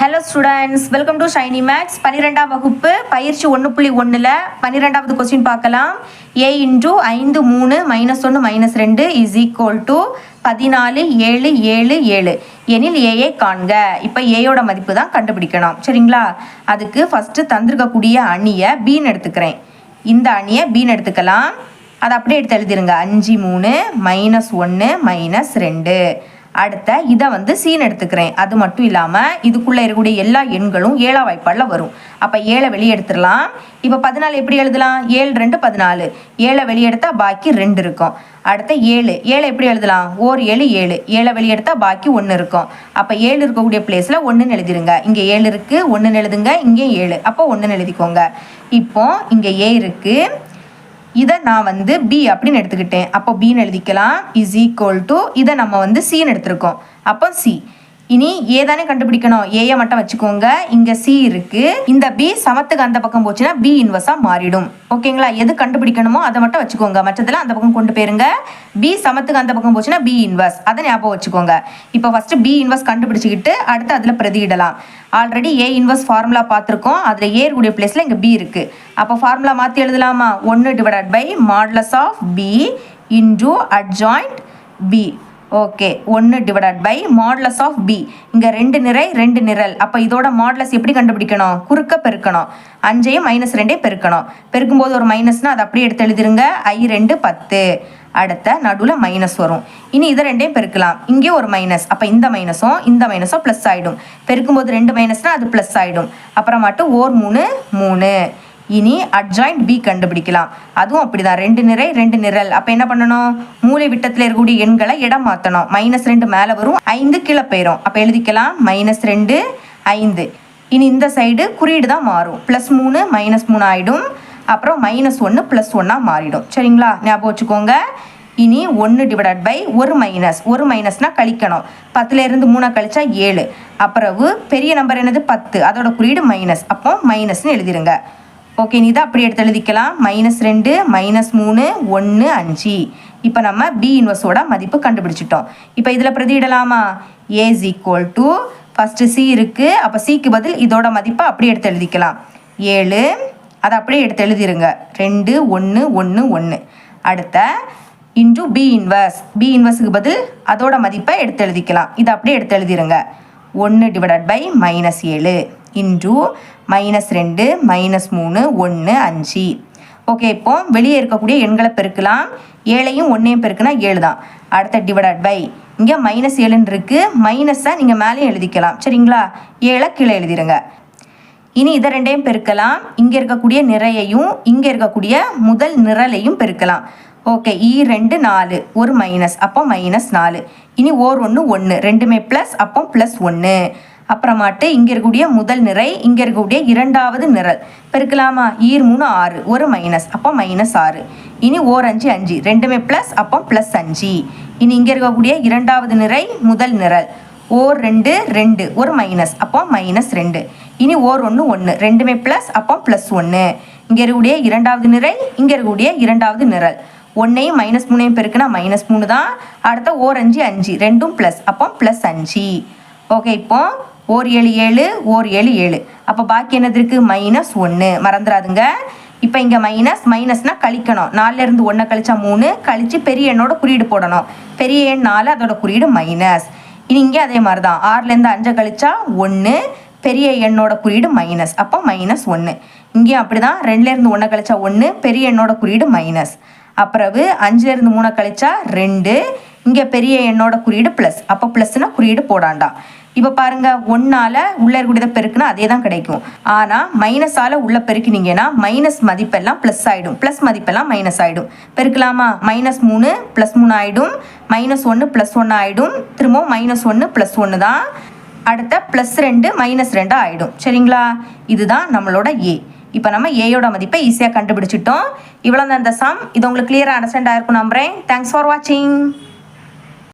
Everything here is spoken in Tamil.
Hello students welcome to Shiny Max பன்னிரெண்டாம் வகுப்பு பயிற்சி ஒன்று புள்ளி ஒன்றில் பன்னிரெண்டாவது கொஸ்டின் பார்க்கலாம். ஏ இன்டூ ஐந்து மூணு மைனஸ் ஒன்று மைனஸ் ரெண்டு இஸ் ஈக்குவல் டு பதினாலு ஏழு ஏழு ஏழு. எனில் ஏயை காண்க. இப்போ ஏயோட மதிப்பு தான் கண்டுபிடிக்கணும். சரிங்களா? அதுக்கு ஃபஸ்ட்டு தந்திருக்கக்கூடிய அணியை பீன் எடுத்துக்கிறேன். இந்த அணியை பீன் எடுத்துக்கலாம். அதை அப்படியே எடுத்து எழுதிருங்க. அஞ்சு மூணு மைனஸ் ஒன்று மைனஸ் ரெண்டு. அடுத்த இதை வந்து சீன் எடுத்துக்கிறேன். அது மட்டும் இல்லாமல் இதுக்குள்ளே இருக்கக்கூடிய எல்லா எண்களும் ஏழா வாய்ப்பாடில் வரும். அப்போ ஏழை வெளியே எடுத்துடலாம் இப்போ பதினாலு எப்படி எழுதலாம்? ஏழு ரெண்டு பதினாலு. ஏழை வெளியே பாக்கி ரெண்டு இருக்கும். அடுத்த ஏழு. ஏழை எப்படி எழுதலாம்? ஓர் ஏழு ஏழு. ஏழை வெளியே பாக்கி ஒன்று இருக்கும். அப்போ ஏழு இருக்கக்கூடிய பிளேஸில் ஒன்றுன்னு எழுதிருங்க. இங்கே ஏழு இருக்குது ஒன்றுன்னு எழுதுங்க இங்கே ஏழு. அப்போ ஒன்றுன்னு எழுதிக்கோங்க. இப்போ இங்கே ஏ இருக்குது இதை நான் வந்து பி அப்படின்னு எடுத்துக்கிட்டேன். அப்போ பின்னு எழுதிக்கலாம். இஸ் ஈக்குவல் டு இதை நம்ம வந்து சின்னு எடுத்திருக்கோம். அப்போ சி இனி ஏ தானே கண்டுபிடிக்கணும்? ஏயை மட்டும் வச்சுக்கோங்க. இங்கே சி இருக்கு. இந்த பி சமத்துக்கு அந்த பக்கம் போச்சுன்னா பி இன்வர்ஸா மாறிடும். ஓகேங்களா எது கண்டுபிடிக்கணுமோ அதை மட்டும் வச்சுக்கோங்க. மற்றதெல்லாம் அந்த பக்கம் கொண்டு போயிருங்க. பி சமத்துக்கு அந்த பக்கம் போச்சுன்னா பி இன்வர்ஸ் அதை ஞாபகம் வச்சுக்கோங்க. இப்போ ஃபர்ஸ்ட் பி இன்வர்ஸ் கண்டுபிடிச்சிக்கிட்டு அடுத்து அதில் பிரதியிடலாம். ஆல்ரெடி ஏ இன்வர்ஸ் ஃபார்முலா பார்த்துருக்கோம். அதில் ஏ கூடிய பிளேஸில் இங்கே பி இருக்குது அப்போ ஃபார்முலா மாற்றி எழுதலாமா? ஒன்று divided by modulus of B into adjoint B okay ஒன்று divided by modulus of B இங்கே ரெண்டு நிறை ரெண்டு நிரல். அப்போ இதோட மாடலஸ் எப்படி கண்டுபிடிக்கணும்? குறுக்க பெருக்கணும். அஞ்சையும் மைனஸ் ரெண்டே பெருக்கணும். பெருக்கும்போது ஒரு மைனஸ்னால் அதை அப்படியே எடுத்து எழுதிருங்க. ஐ ரெண்டு பத்து. அடுத்த நடுவில் மைனஸ் வரும். இனி இதை ரெண்டையும் பெருக்கலாம். இங்கே ஒரு மைனஸ் அப்போ இந்த மைனஸும் இந்த மைனஸும் ப்ளஸ் ஆகிடும் பெருக்கும்போது ரெண்டு மைனஸ்னால் அது ப்ளஸ் ஆகிடும் அப்புறமாட்டு ஓர் மூணு மூணு. இனி அட்ஜாயிண்ட் பி கண்டுபிடிக்கலாம். அதுவும் அப்படிதான். ரெண்டு நிறை ரெண்டு நிரல். அப்போ என்ன பண்ணணும்? மூலை விட்டத்தில் இருக்கக்கூடிய எண்களை இடம் மாற்றணும் மைனஸ் ரெண்டு மேலே வரும். ஐந்து கீழே போயிடும் அப்போ எழுதிக்கலாம். மைனஸ் ரெண்டு ஐந்து. இனி இந்த சைடு குறியீடு தான் மாறும். ப்ளஸ் மூணு மைனஸ் மூணு ஆகிடும் அப்புறம் மைனஸ் ஒன்று ப்ளஸ் ஒன்னாக மாறிடும். சரிங்களா? ஞாபகம் வச்சுக்கோங்க. இனி ஒன்று டிவைடட் பை ஒரு மைனஸ் ஒரு மைனஸ்னால் கழிக்கணும். பத்துலேருந்து மூணை கழிச்சா ஏழு. அப்புறவு பெரிய நம்பர் என்னது? பத்து. அதோட குறியீடு மைனஸ் அப்போ மைனஸ்னு எழுதிருங்க. ஓகே நீ தான் அப்படி எடுத்து எழுதிக்கலாம். மைனஸ் ரெண்டு மைனஸ் மூணு ஒன்று அஞ்சு. இப்போ நம்ம பி இன்வர்ஸோட மதிப்பு கண்டுபிடிச்சிட்டோம். இப்போ இதில் பிரதியிடலாமா? A's equal to first C இருக்குது அப்போ சிக்கு பதில் இதோட மதிப்பை அப்படியே எடுத்து எழுதிக்கலாம். ஏழு அதை அப்படியே எடுத்து எழுதிருங்க. ரெண்டு ஒன்று ஒன்று ஒன்று அடுத்த இன்டூ பி இன்வர்ஸ் பி இன்வர்ஸுக்கு பதில் அதோட மதிப்பை எடுத்து எழுதிக்கலாம். இதை அப்படியே எடுத்து எழுதிருங்க. ஒன்று டிவைடட் பை மைனஸ் ஏழு. இன்டூ மைனஸ் ரெண்டு மைனஸ் மூணு ஒன்று அஞ்சு. ஓகே இப்போ வெளியே இருக்கக்கூடிய எண்களை பெருக்கலாம். ஏழையும் ஒன்றையும் பெருக்குனா ஏழு தான். அடுத்த டிவைடட் பை இங்கே மைனஸ் ஏழுன்னு இருக்குது மைனஸை நீங்கள் மேலேயும் எழுதிக்கலாம். சரிங்களா? ஏழை கீழே எழுதிடுங்க இனி இதை ரெண்டையும் பெருக்கலாம். இங்கே இருக்கக்கூடிய நிறையையும் இங்கே இருக்கக்கூடிய முதல் நிரலையும் பெருக்கலாம். ஓகே இ e ரெண்டு நாலு. ஒரு மைனஸ் அப்போ மைனஸ் நாலு. இனி ஓர் ஒன்று ஒன்று ரெண்டுமே ப்ளஸ் அப்போ ப்ளஸ் ஒன்று அப்புறமாட்டு இங்கே இருக்கக்கூடிய முதல் நிறை இங்கே இருக்கக்கூடிய இரண்டாவது நிரல். பெருக்கலாமா? ஈர் மூணு ஆறு ஒரு மைனஸ் அப்போ மைனஸ் ஆறு. இனி ஓர் அஞ்சு அஞ்சு. ரெண்டுமே ப்ளஸ் அப்போ ப்ளஸ் அஞ்சு. இனி இங்கே இருக்கக்கூடிய இரண்டாவது நிறை முதல் நிரல். ஓர் ரெண்டு ரெண்டு. ஒரு மைனஸ் அப்போ மைனஸ் ரெண்டு. இனி ஓர் ஒன்று ஒன்று. ரெண்டுமே ப்ளஸ் அப்போ ப்ளஸ் ஒன்று. இங்கே இருக்கக்கூடிய இரண்டாவது நிறை இங்கே இருக்கக்கூடிய இரண்டாவது நிரல். ஒன்றையும் மைனஸ் மூணையும் பெருக்குனா மைனஸ் மூணு தான். அடுத்த ஓர் அஞ்சு அஞ்சு. ரெண்டும் ப்ளஸ் அப்போ ப்ளஸ் அஞ்சு. ஓகே இப்போ ஓர் ஏழு ஏழு ஓர் ஏழு ஏழு. அப்போ பாக்கி என்னது இருக்குது மைனஸ் ஒன்று மறந்துடாதுங்க. இப்போ இங்கே மைனஸ் மைனஸ்னால் கழிக்கணும். நாலுலேருந்து ஒன்றை கழிச்சா மூணு கழித்து பெரிய எண்ணோட குறியீடு போடணும். பெரிய எண் நாலு அதோட குறியீடு மைனஸ் இனி இங்கே அதே மாதிரி தான் ஆறுலேருந்து அஞ்சை கழிச்சா ஒன்று பெரிய எண்ணோட குறியீடு மைனஸ் அப்போ மைனஸ் ஒன்று இங்கேயும் அப்படி தான் ரெண்டுலேருந்து ஒன்றை கழிச்சா ஒன்று பெரிய எண்ணோட குறியீடு மைனஸ் அப்புறவு அஞ்சுலேருந்து மூணை கழிச்சா ரெண்டு இங்கே பெரிய எண்ணோட குறியீடு ப்ளஸ் அப்போ ப்ளஸ்னால் குறியீடு போடாண்டாம். இப்போ பாருங்க ஒன்றால் உள்ள இருக்கக்கூடியதை பெருக்குனா அதே தான் கிடைக்கும் ஆனால் மைனஸால் உள்ள பெருக்கினீங்கன்னா மைனஸ் மதிப்பெல்லாம் ப்ளஸ் ஆகிடும் ப்ளஸ் மதிப்பெல்லாம் மைனஸ் ஆகிடும் பெருக்கலாமா? மைனஸ் மூணு ப்ளஸ் மூணு ஆகிடும் மைனஸ் ஒன்று ப்ளஸ் ஒன்று ஆகிடும் திரும்பவும் மைனஸ் ஒன்று ப்ளஸ் ஒன்று தான். அடுத்த ப்ளஸ் ரெண்டு மைனஸ் ரெண்டு ஆகிடும் சரிங்களா? இதுதான் நம்மளோட ஏ இப்போ நம்ம ஏயோட மதிப்பை ஈஸியாக கண்டுபிடிச்சிட்டோம். இவ்வளோ தான் இந்த சம் இது உங்களுக்கு கிளியராக அண்டர்ஸ்டாண்ட் ஆயிருக்கும் நம்புறேன். தேங்க்ஸ் ஃபார் வாட்சிங்